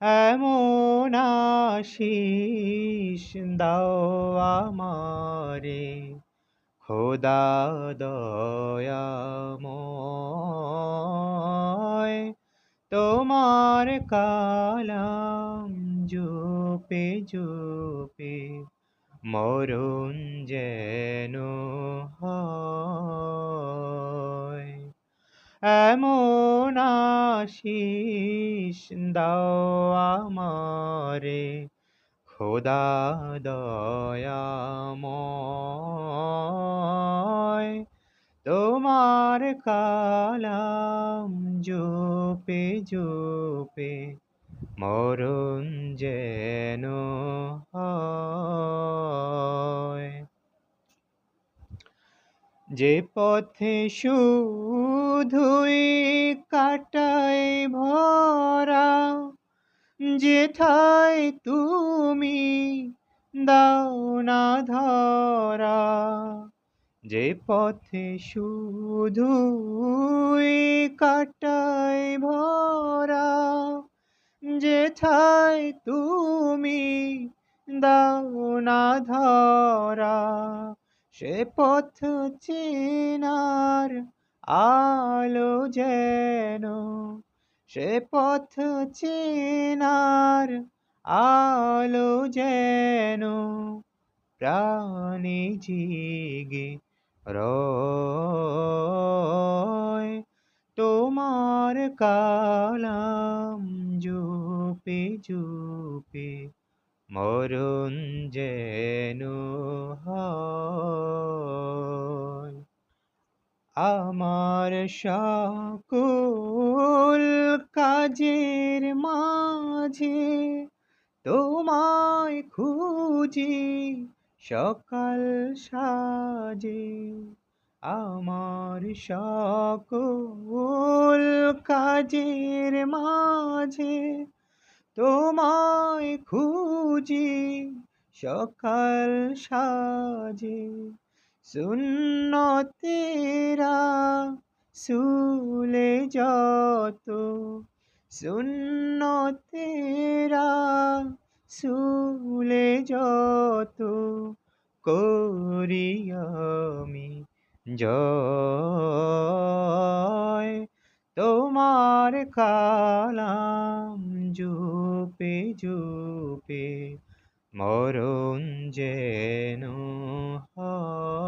এমন আশিস দাও আমারে। খোদা দয়াময় তোমার কালাম জুপে জুপে মরণ যেন হয়। এমন আশিস দাও আমারে খোদা দয়াময়। তোমার কালাম জোপে জোপে মরণ যেন হয়। যে পথে শুধুই কাটায় ভরা, যেথায় তুমি দাও না ধরা। যে পথে শুধু কাটায় ভরা, যেথায় তুমি দাও না ধরা। সে পথ চেনার আলো যেন, সে পথ চেনার আলো যেন, প্রাণী জিগে রয় তোমার কালাম জুপে জুপে মরণ যেন আমার সকল কাজের মাঝে তোমায় খুঁজি সকাল সাজে। আমার সকল কাজের মাঝে তোমায় খুঁজি, সকাল সাজে। শূন্য তেরা সুলে যত, সুন্নতেরা সুলে যত করি আমি জয়। তোমার কালাম জু জুপে জুপে মরণ যেন হয়